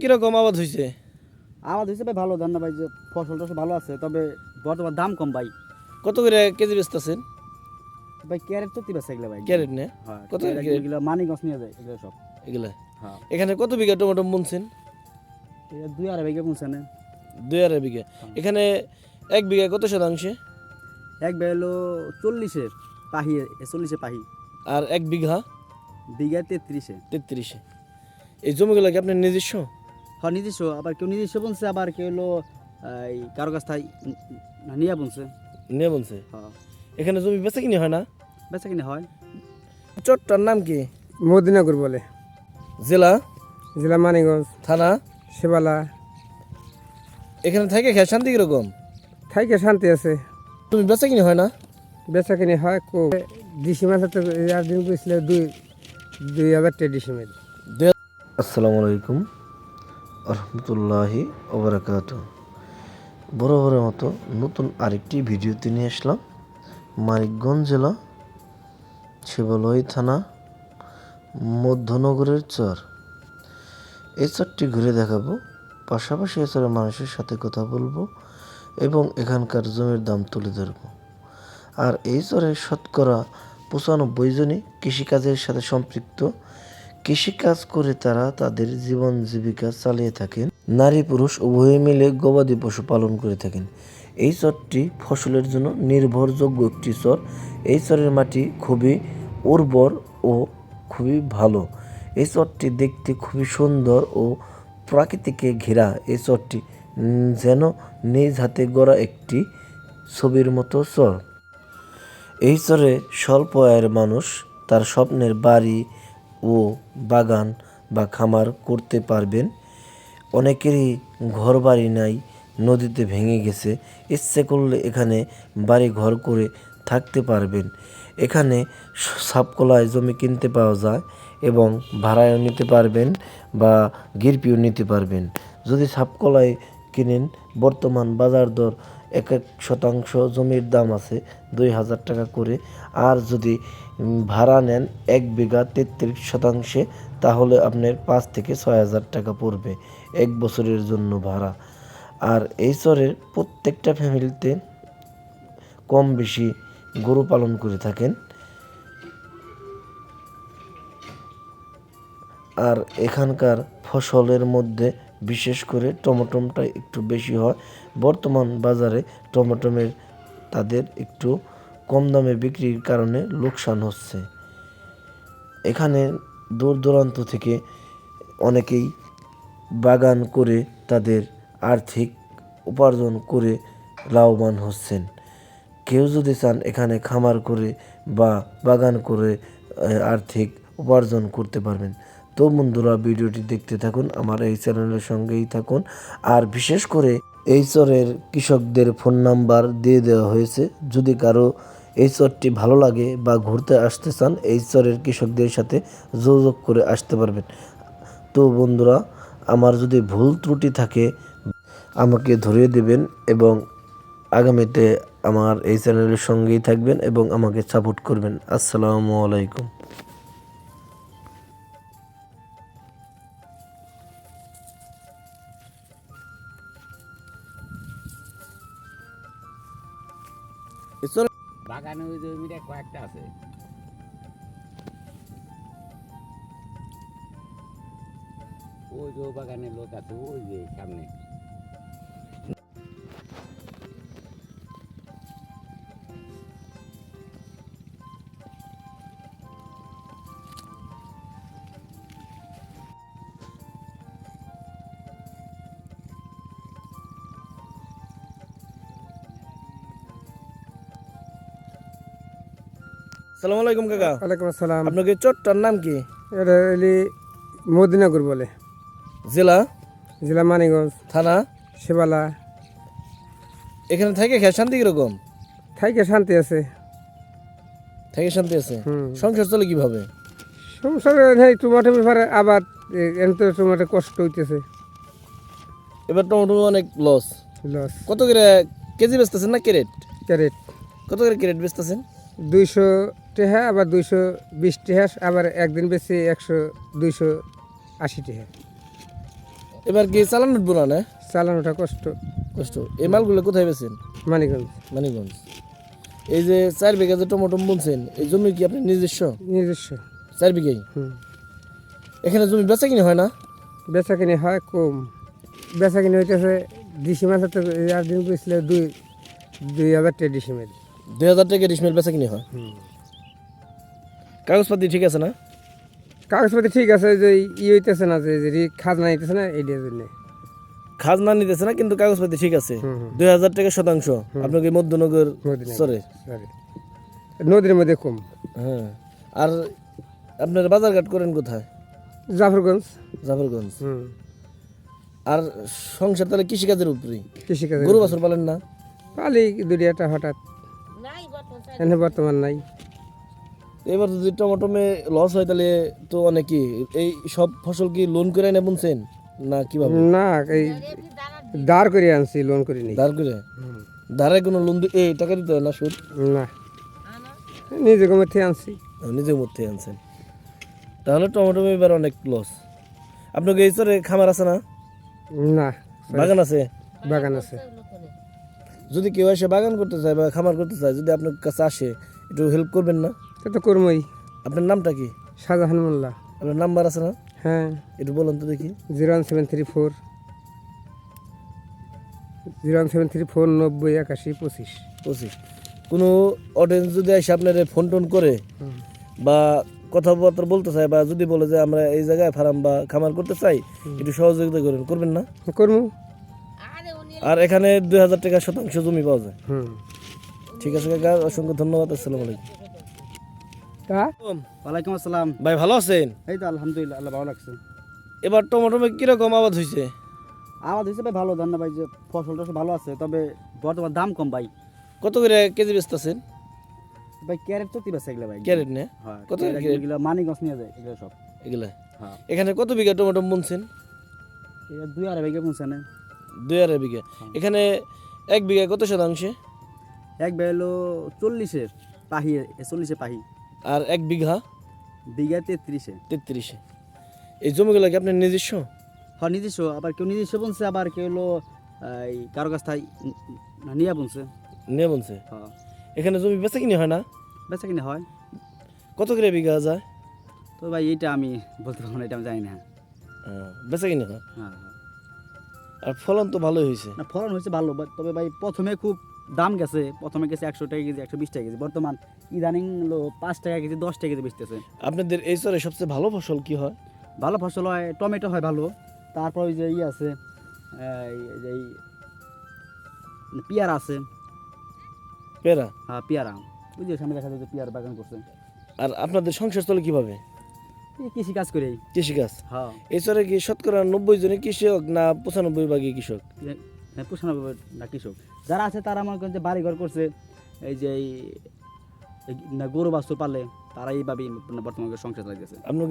কীরকম আবাদ হয়েছে আমার ভাই ভালো ধান ভাই যে ফসল টসল ভালো আছে তবে বর্তমান দাম কম ভাই। কত করে কেজি বেচতেছেন? ভাই ক্যারেট তো তিবাস এগুলো ভাই। ক্যারেট নে? হ্যাঁ কত? এগুলো মানিগঞ্জ নিয়ে যায় এগুলো সব। এগুলা? হ্যাঁ। এখানে কত বিঘা টমেটো বুনছেন? এটা দুই আড়াই বিঘা পৌঁছে না। দুই আড়াই বিঘা। এখানে এক বিঘা কত শতাংশে? এক বিঘা হলো চল্লিশের পাহি চল্লিশে পাহি। আর এক বিঘা? বিঘা তেত্রিশে। তেত্রিশে। এই জমিগুলো কি আপনার নিজস্ব? হ্যাঁ নিজস্ব আবার কেউ নিজস্ব বলছে আবার কেউ হলো এই কারও কাছ থেকে নিয়ে বলছে। নিয়ে বলছে? হ্যাঁ। এখানে জমি বেচা কিনে হয় না? বেচা কিনে হয়। চট্টার নাম কি? মদিনাগুর বলে। জেলা? জেলা মানিগঞ্জ থানা? সেবালা এখানে থাকে খেয়ে শান্তি কীরকম? থাইকে শান্তি আছে। তুমি বেচা কিনে হয় না? বেচা কিনে হয় কো ডিসি মাসে তো দিন কইছিল দুই দুই হাজার টাকা ডিসি মাস আসসালামু আলাইকুম। রহমতুল্লাহি ওবরাকাত। বরাবরের মতো নতুন আরেকটি ভিডিওতে নিয়ে আসলাম। মানিকগঞ্জ জেলা ছেবালয় থানা, মধ্যনগরের চর। এই চরটি ঘুরে দেখাবো। পাশাপাশি এ চরের মানুষের সাথে কথা বলব এবং এখানকার জমির দাম তুলে ধরবো। আর এই চরে শতকরা পঁচানব্বই জনই কৃষিকাজের সাথে সম্পৃক্ত। কৃষিকাজ করে তারা তাদের জীবন জীবিকা চালিয়ে থাকেন। নারী পুরুষ উভয়ে মিলে গবাদি পশু পালন করে থাকেন। এই চরটি ফসলের জন্য নির্ভরযোগ্য একটি চর। এই চরের মাটি খুবই উর্বর ও খুবই ভালো। এই চরটি দেখতে খুবই সুন্দর ও প্রাকৃতিকে ঘেরা। এই চরটি যেন নিজ হাতে গড়া একটি ছবির মতো চর। এই চরে স্বল্প আয়ের মানুষ তার স্বপ্নের বাড়ি ও বাগান বা খামার করতে পারবেন। অনেকেরই ঘর বাড়ি নাই, নদীতে ভেঙে গেছে। ইচ্ছে করলে এখানে বাড়ি ঘর করে থাকতে পারবেন। এখানে সাপকলায় জমি কিনতে পাওয়া যায় এবং ভাড়ায়ও নিতে পারবেন বা গিরপিও নিতে পারবেন। যদি সাপকলায় কিনেন, বর্তমান বাজার দর এক এক শতাংশ জমির দাম আছে দুই হাজার টাকা করে। আর যদি ভাড়া নেন এক বিঘা তেত্রিশ শতাংশে, তাহলে আপনার পাঁচ থেকে ছয় হাজার টাকা পড়বে এক বছরের জন্য ভাড়া। আর এই চরের প্রত্যেকটা ফ্যামিলিতে কম বেশি গরু পালন করে থাকেন। আর এখানকার ফসলের মধ্যে বিশেষ করে টমেটোমটা একটু বেশি হয়। বর্তমান বাজারে টমেটোমের তাদের একটু কম দামে বিক্রির কারণে লোকসান হচ্ছে। এখানে দূর দূরান্ত থেকে অনেকেই বাগান করে তাদের আর্থিক উপার্জন করে লাভবান হচ্ছেন। কেউ যদি চান এখানে খামার করে বা বাগান করে আর্থিক উপার্জন করতে পারবেন। তো বন্ধুরা ভিডিওটি দেখতে থাকুন, আমার এই চ্যানেলের সঙ্গেই থাকুন। আর বিশেষ করে এই চরের কৃষকদের ফোন নাম্বার দিয়ে দেওয়া হয়েছে। যদি কারও এই চরটি ভালো লাগে বা ঘুরতে আসতে চান এই চরের কৃষকদের সাথে যোগাযোগ করে আসতে পারবেন। তো বন্ধুরা, আমার যদি ভুল ত্রুটি থাকে, আমাকে ধরিয়ে দেবেন এবং আগামীতে আমার এই চ্যানেলের সঙ্গেই থাকবেন এবং আমাকে সাপোর্ট করবেন। আসসালামু আলাইকুম। বাগানে ওই জমিটা কয়েকটা আছে। ওই যে বাগানের বাগানে লোক আছে ওই যে সামনে। সালাম আলাইকুম কাকা। ওয়ালাইকুম আসসালাম। আপনাকে চট্টার নাম কি? এটা হইলি মদিনাগুর বলে। জেলা? জেলা মানিগঞ্জ থানা? সেবালা এখানে থাকে খেয়ে শান্তি কীরকম? থাইকে শান্তি আছে। থেকে শান্তি আছে? সংসার চলে কীভাবে? সংসার নেই টমাটো ব্যাপারে আবার এন তো টমাটো কষ্ট হইতেছে। এবার টমেটো অনেক লস লস কত করে কেজি বেচতেছেন না ক্যারেট? ক্যারেট। কত করে ক্যারেট বেচতেছেন? দুইশো টেহা আবার দুইশো বিশ টেহা আবার একদিন বেশি একশো দুইশো আশি টেহা। এবার কি চালান উঠবো না? চালানোটা কষ্ট। কষ্ট। এই মালগুলো কোথায় বেছেন মানিগঞ্জ মানিকগঞ্জ। এই যে চার বিঘা যে টমেটো বুনছেন এই জমি কি আপনি নিজস্ব? নিজস্ব। চার বিঘাই? এখানে জমি বেচা কিনে হয় না? বেচা কিনে হয় কম। বেচা কিনে হইতেছে ডিসি মাসে তো দিন দুই দুই হাজার টাকা ডিসি মারি দুই হাজার টাকা ডিসমেল বেচা কিনে হয়? কাগজপাতি ঠিক আছে না? কাগজপাতি ঠিক আছে যে ই হইতেছে না যে খাজনা হইতেছে না এইটার জন্য। খাজনা নিতেছে না কিন্তু কাগজপাতি ঠিক আছে। দুই হাজার টাকা শতাংশ। আপনাকে মধ্যনগর? সরে সরি নদীর মধ্যে কম। হ্যাঁ। আর আপনার বাজারঘাট করেন কোথায়? জাফরগঞ্জ। জাফরগঞ্জ। হুম। আর সংসার তাহলে কৃষিকাজের উপরেই? কৃষিকাজ গরু বাছর পালেন না? পালি দুটি একটা হঠাৎ। এনে বর্তমান নাই। এবার যদি টমেটোমে লস হয় তাহলে তো অনেকই এই সব ফসল কি লোন করে এনে বুনছেন? না কীভাবে? না এই দাঁড় করে আনছি লোন করে নেই। ধার করে? ধারে কোনো লোন এই টাকা দিতে হয় না সুদ? না। নিজে থেকে আনছি। নিজের মধ্যে আনছেন। তাহলে টমেটো এবার অনেক লস আপনাকে এই চরে খামার আছে না? না। বাগান আছে? বাগান আছে। যদি কেউ এসে বাগান করতে চায় বা খামার করতে চায় যদি আপনার কাছে আসে একটু হেল্প করবেন না? সে তো কর্মই। আপনার নামটা কি? শাহজাহান মোল্লা। আপনার নাম্বার আছে না? হ্যাঁ। একটু বলুন তো দেখি। Zero one seven three four. Zero one seven three four নব্বই একাশি পঁচিশ। পঁচিশ। কোনো অডিয়েন্স যদি এসে আপনার ফোন টোন করে বা কথাবার্তা বলতে চাই বা যদি বলে যে আমরা এই জায়গায় ফার্ম বা খামার করতে চাই একটু সহযোগিতা করেন। করবেন না? কর্ম আর এখানে দুই হাজার টাকা শতাংশ জমি পাওয়া যায়। ঠিক আছে কাকা অসংখ্য ধন্যবাদ। আসসালামু আলাইকুম। তা ওয়ালাইকুম আসসালাম। ভাই ভালো আছেন? এই তো আলহামদুলিল্লাহ আল্লাহ ভালো লাগছে এবার টমেটোমে কীরকম আবাদ হয়েছে আমার হিসেবে ভালো ধান ভাই যে ফসল টসল ভালো আছে তবে বর্তমান দাম কম ভাই। কত করে কেজি বেচতেছেন? ভাই ক্যারেট তো তিবাস এগুলো ভাই। ক্যারেট নে? হ্যাঁ কত? এগুলো মানিগঞ্জ নিয়ে যায় এগুলো সব। এগুলা? হ্যাঁ। এখানে কত বিঘা টমেটো বুনছেন? এটা দুই আড়াই বিঘা পৌঁছে না দুই আড়াই বিঘা। এখানে এক বিঘা কত শতাংশে? এক ভাই হলো চল্লিশের পাহি এ চল্লিশে পাহি। আর এক বিঘা? বিঘা তেত্রিশে। তেত্রিশে। এই জমিগুলো কি আপনার নিজস্ব? হ্যাঁ নিজস্ব। আবার কেউ নিজস্ব বলছে আবার কেউ হলো এই কারও কাছ থেকে নিয়ে বলছে নিয়ে বলছে হ্যাঁ। এখানে জমি বেচা কিনে হয় না? বেচা কিনে হয়। কত করে বিঘা যায়? তো ভাই এইটা আমি বলতে পারব না এটা আমি জানি না। হ্যাঁ, বেচা কিনে হয়? হ্যাঁ হ্যাঁ। আর ফলন তো ভালোই হয়েছে। না ফলন হয়েছে ভালো তবে ভাই প্রথমে খুব দাম গেছে। প্রথমে গেছে একশো টাকা কেজি একশো বিশ টাকা কেজি। বর্তমান ইদানিং হলো পাঁচ টাকা কেজি দশ টাকা কেজি বেচতেছে। আপনাদের এই চরে সবচেয়ে ভালো ফসল কি হয়? ভালো ফসল হয় টমেটো হয় ভালো তারপর ওই যে ইয়ে আছে এই পেয়ারা আছে। পেরা হ্যাঁ পেয়ারা। ওই যে সামনে দেখা যায় যে পেয়ারা বাগান করছে। আর আপনাদের সংসার চলে কীভাবে? কৃষি কাজ করেই। কৃষিকাজ? হ্যাঁ। এই চরে কি শতকরা নব্বই জনে কৃষক না পঁচানব্বই ভাগই কৃষক? হ্যাঁ পোষানো না কৃষক। যারা আছে তারা মনে করেন যে বাড়ি ঘর করছে এই যে না গরু বাস্তু পালে তারা এইভাবেই বর্তমানে সংসার চালাইতেছে। আপনার